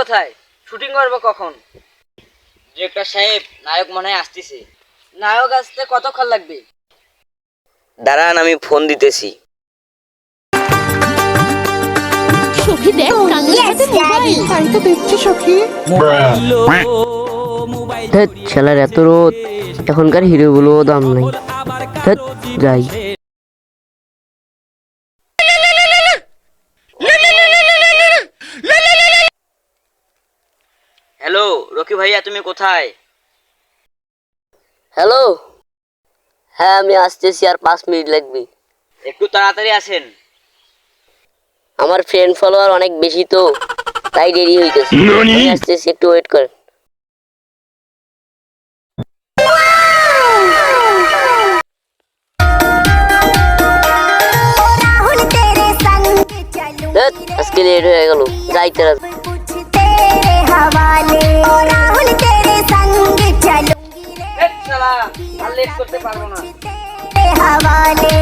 কোথায়? শুটিং করব কখন? ডিরেক্টর সাহেব নায়ক মনে হয় আসতেছে। নায়ক আসতে কতক্ষণ লাগবে? দাঁড়ান আমি ফোন দিতেছি। সখী দেখ কানের হাতে মোবাইল তাই তো দেখছি সখী। ছেলের এত রোদ এখনকার হিরোগুলো দাম নাই। যাই। হ্যালো রকি ভাইয়া তুমি কোথায়? হ্যালো? হ্যাঁ আমি আসতেছি আর পাঁচ মিনিট লাগবে। একটু তাড়াতাড়ি আসেন। আমার ফ্রেন্ড ফলোয়ার অনেক বেশি তো তাই দেরি হইতেছে। আসতেছি একটু ওয়েট করেন। আজকে লেট হয়ে গেল। যাইতে রাত। হওয়ালে ও রাহুল তেরে হওয়ালে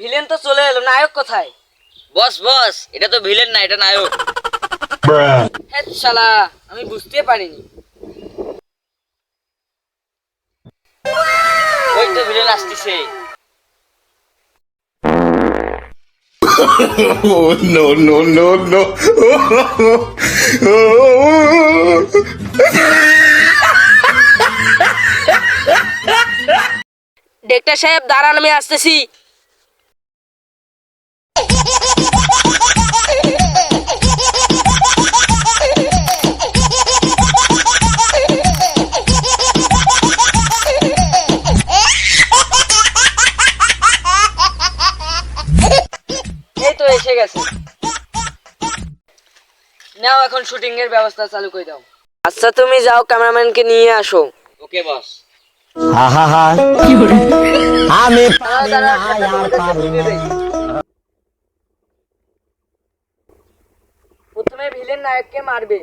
ভিলেন তো চলে এলো নায়ক কোথায়? বস বস এটা তো ভিলেন না এটা নায়ক। শালা আমি বুঝতে পারিনি। ওই তো ভিলেন আসতেছে। Oh, no, no, no, no. ডেক্টর সাহেব দাঁড়ান আমি আসতেছি। গেছে। নাও এখন শুটিং এর ব্যবস্থা চালু করে দাও। আচ্ছা তুমি যাও ক্যামেরাম্যানকে নিয়ে আসো। ওকে বস দিয়ে দেই। প্রথমে ভিলেন নায়ককে মারবে।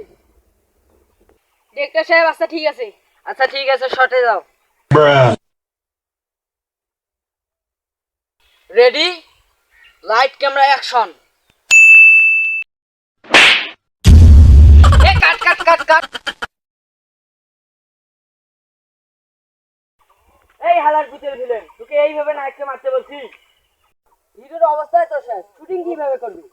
ডিরেক্টর সাহেব আচ্ছা ঠিক আছে। আচ্ছা ঠিক আছে শটে যাও। Ready light camera action cut cut cut cut এই হালার ভিতরে ভিলেন তোকে এইভাবে নায়ককে মারতে বলছি। হিরোর অবস্থায় তো শেষ শুটিং কীভাবে করবি?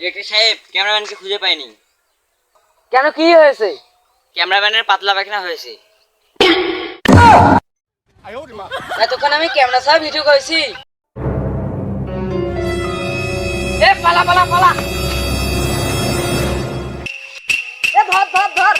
ডিরেক্টর সাহেব ক্যামেরাম্যানকে খুঁজে পাইনি। কেন কি হয়েছে? ক্যামেরাম্যানের পাতলা পায়খানা হয়েছে। এতক্ষণ আমি ক্যামেরা ছাড়া ভিডিও করেছি। পালা পালা পালা। এ ধর ধর ধর।